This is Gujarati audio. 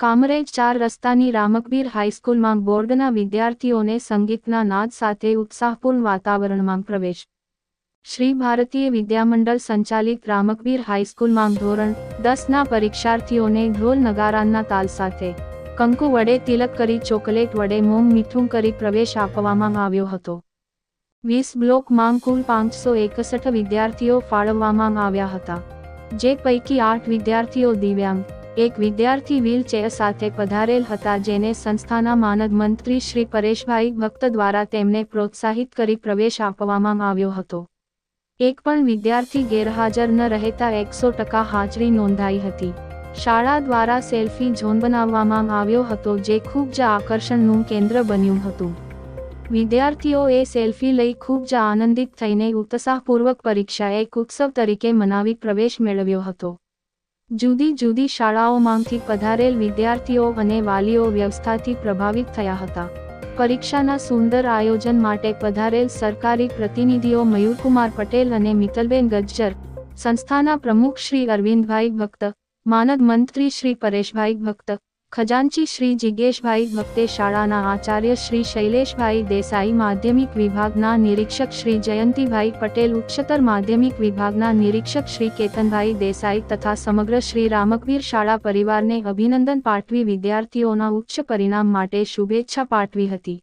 કામરેજ ચાર રસ્તાની રામકબીર હાઈસ્કૂલમાં બોર્ડના વિદ્યાર્થીઓને સંગીતના નાદ સાથે ઉત્સાહપૂર્ણ વાતાવરણમાં પ્રવેશ. શ્રી ભારતીય વિદ્યામંડળ સંચાલિત રામકબીર હાઈસ્કૂલમાં ધોરણ દસના પરીક્ષાર્થીઓને ઢોલ નગારાના તાલ સાથે કંકુ વડે તિલક કરી ચોકલેટ વડે મોમ મીઠું કરી પ્રવેશ આપવામાં આવ્યો હતો. વીસ બ્લોકમાં કુલ પાંચસો એકસઠ વિદ્યાર્થીઓ ફાળવવામાં આવ્યા હતા. જે પૈકી આઠ વિદ્યાર્થીઓ દિવ્યાંગ એક વિદ્યાર્થી વ્હીલચેર સાથે પધારેલ હતા જેને સંસ્થાના માનદ મંત્રી શ્રી પરેશભાઈ ભક્ત દ્વારા તેમને પ્રોત્સાહિત કરી પ્રવેશ આપવામાં આવ્યો હતો. એક પણ વિદ્યાર્થી ગેરહાજર ન રહેતા એકસો ટકા હાજરી નોંધાઈ હતી. શાળા દ્વારા સેલ્ફી ઝોન બનાવવામાં આવ્યો હતો જે ખૂબ જ આકર્ષણનું કેન્દ્ર બન્યું હતું. વિદ્યાર્થીઓએ સેલ્ફી લઈ ખૂબ જ આનંદિત થઈને ઉત્સાહપૂર્વક પરીક્ષા એક ઉત્સવ તરીકે મનાવી પ્રવેશ મેળવ્યો હતો. જુદી જુદી શાળાઓમાંથી પધારેલ વિદ્યાર્થીઓ અને વાલીઓ વ્યવસ્થાથી પ્રભાવિત થયા હતા. પરીક્ષાના સુંદર આયોજન માટે પધારેલ સરકારી પ્રતિનિધિઓ મયુરકુમાર પટેલ અને મિતલબેન ગજ્જર, સંસ્થાના પ્રમુખ શ્રી અરવિંદભાઈ ભક્ત, માનદ મંત્રી શ્રી પરેશભાઈ ભક્ત ખજાનચી શ્રી જિજ્ઞેશભાઈ ભક્તે શાળાના આચાર્ય શ્રી શૈલેષભાઈ દેસાઈ માધ્યમિક વિભાગના નિરીક્ષક શ્રી જયંતિભાઈ પટેલ, ઉચ્ચતર માધ્યમિક વિભાગના નિરીક્ષક શ્રી કેતનભાઈ દેસાઈ તથા સમગ્ર શ્રી રામકવીર શાળા પરિવારને અભિનંદન પાઠવી વિદ્યાર્થીઓના ઉચ્ચ પરિણામ માટે શુભેચ્છા પાઠવી હતી.